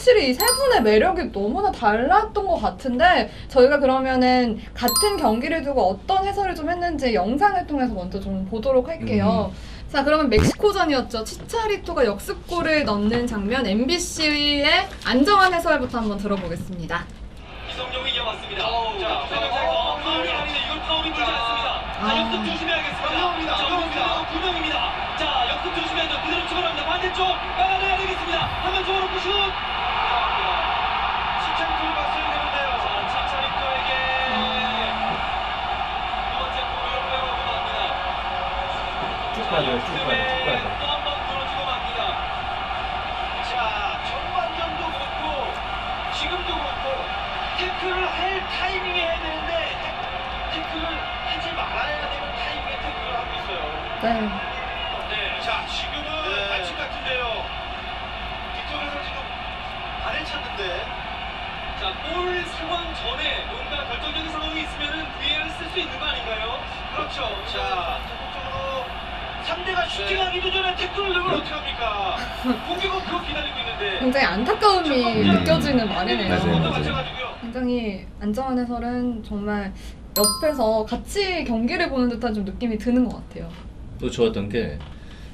확실히 이 세 분의 매력이 너무나 달랐던 것 같은데 저희가 그러면은 같은 경기를 두고 어떤 해설을 좀 했는지 영상을 통해서 먼저 좀 보도록 할게요. 자 그러면 멕시코전이었죠. 치차리토가 역습골을 넣는 장면 MBC의 안정환 해설부터 한번 들어보겠습니다. 이성용이 이어봤습니다. 자, 세명장에서 파울이 아닌데 이건 파울이 불지 않습니다. 자, 아. 역습 조심해야겠습니다. 자, 나옵니다. 두 명입니다. 자, 역습 조심해야죠. 그대로 출발합니다. 반대쪽 막아내야 되겠습니다. 한번 줘놓고 슛! 쭉 가요, 쭉 가요. 또한번 들어주고 맙니다. 자, 전반전도 그렇고 지금도 그렇고 태클을 할 타이밍에 해야 되는데 태- 태클을 하지 말아야 되는 타이밍에 태클을 하고 있어요. 네. 네, 자 지금은 반칙 같은데요. 뒤쪽에서 지금 발을 찼는데 자, 골 상황 전에 뭔가 결정적인 상황이 있으면은 VAR을 쓸 수 있는 거 아닌가요? 그렇죠. 자, 적극적으로 상대가 슈팅하기도 전에 태클을 넣으면 어떡합니까? 공격은 그거 기다리고 있는데. 굉장히 안타까움이 음. 느껴지는 말이네요. 맞아요, 맞아요. 굉장히 안정환 해설은 정말 옆에서 같이 경기를 보는 듯한 좀 느낌이 드는 것 같아요. 또 좋았던 게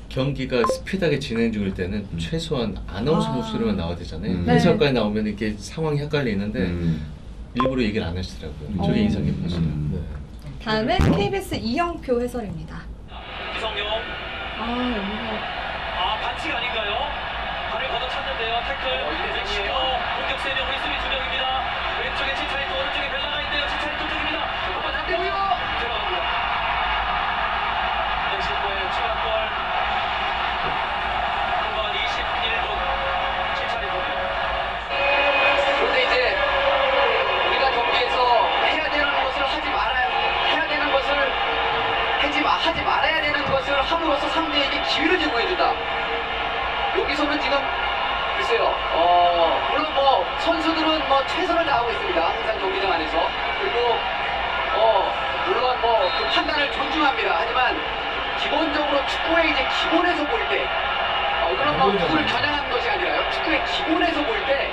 경기가 스피드하게 진행 중일 때는 최소한 아나운서 아. 목소리만 나와야 되잖아요. 음. 네. 해설까지 나오면 이렇게 상황이 헷갈리는데 음. 일부러 얘기를 안 하시더라고요. 음. 저게 어. 인상 깊었어요. 음. 네. 다음은 KBS 이영표 해설입니다. 이성용. 아, 여기 함으로써 상대에게 기회를 제공해준다. 여기서는 지금 글쎄요, 어 물론 뭐 선수들은 뭐 최선을 다하고 있습니다. 항상 경기장 안에서 그리고 어 물론 뭐 그 판단을 존중합니다. 하지만 기본적으로 축구의 이제 기본에서 볼 때, 어, 이거는 뭐 누구를 겨냥한 것이 아니라요. 축구의 기본에서 볼때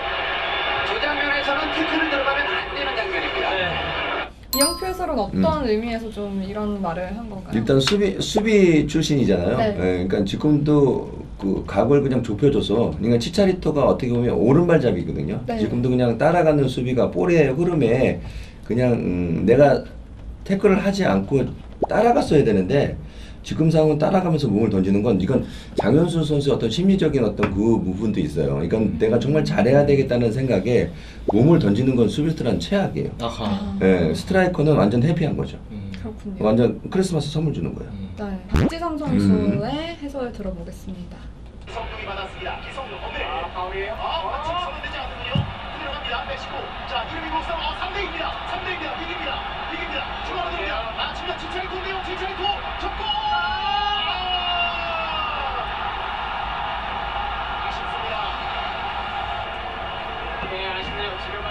이영표 해설은 어떤 의미에서 좀 이런 말을 한 건가요? 일단 수비 수비 출신이잖아요. 네. 예, 그러니까 지금도 그 각을 그냥 좁혀줘서 그러니까 치차리토가 어떻게 보면 오른발잡이거든요. 네. 지금도 그냥 따라가는 수비가 볼의 흐름에 그냥 음, 내가 태클을 하지 않고 따라갔어야 되는데 지금 상황은 따라가면서 몸을 던지는 건 이건 장현수 선수의 어떤 심리적인 어떤 그 부분도 있어요. 이건 내가 정말 잘해야 되겠다는 생각에 몸을 던지는 건 수비수들한 최악이에요. 아하. 아, 예, 스트라이커는 완전 해피한 거죠. 음. 그렇군요. 완전 크리스마스 선물 주는 거예요. 음. 네, 박지성 선수의 해설 들어보겠습니다. 기성용이 받았습니다. 기성용 오늘 아, 파울이에요? 아, 반칙 선언되지 않거든요. 들어갑니다. 멕시코. 자, 이름이 목상 어, 3대입니다. 3대입니다. 이깁니다. 네, 아쉽네요. 지금은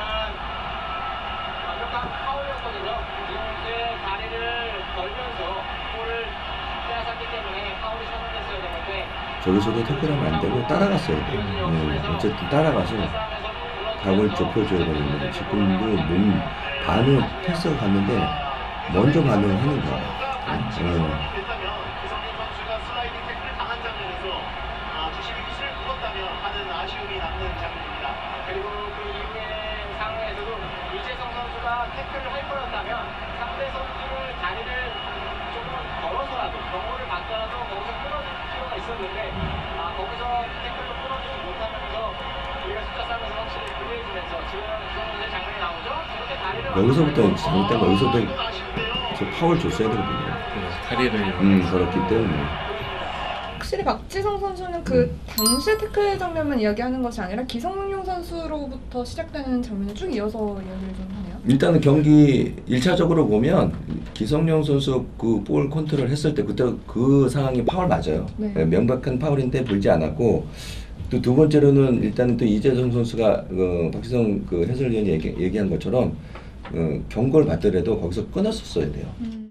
완벽한 파울이었거든요. 이제 다리를 걸면서 볼을 빼앗았기 때문에 파울이 선언됐어야 되는데 저기서도 태클하면 안 되고 따라갔어야 돼요. 예, 어쨌든 따라가서 각을 좁혀줘야 되는데 지금도 몸 반응 패스가 갔는데 먼저 반응하는 선수가 슬라이딩 태클을 당한 장면에서 아, 하는 아쉬움이 남는 장면입니다. 그리고 그 이후의 상황에서도 이재성 태클을 할 거였다면 상대 선수를 다리를 조금 걸어서라도 경고를 받더라도 거기서 끊어줄 필요가 있었는데 아, 거기서 태클로 끊어주지 못하면서 우리가 숫자 싸움에서 확실히 불리해지면서 지금 그런 장면이 나오죠. 저렇게 다리를 여기서부터 잘못된 거 아쉬운데요. 저 파울 줬어야 되거든요. 그 다리를 음 그렇기 때문에 확실히 박지성 선수는 그 당시 태클 장면만 이야기하는 것이 아니라 기성용 선수로부터 시작되는 장면을 쭉 이어서 이야기를 좀 하네요. 일단은 경기 1차적으로 보면 기성용 선수 그 볼 컨트롤 했을 때 그때 그 상황이 파울 맞아요. 네. 예, 명백한 파울인데 불지 않았고 또 두 번째로는 일단은 또 이재성 선수가 어, 박지성 그 해설위원이 얘기, 얘기한 것처럼 어, 경고를 받더라도 거기서 끊었었어야 돼요. 음.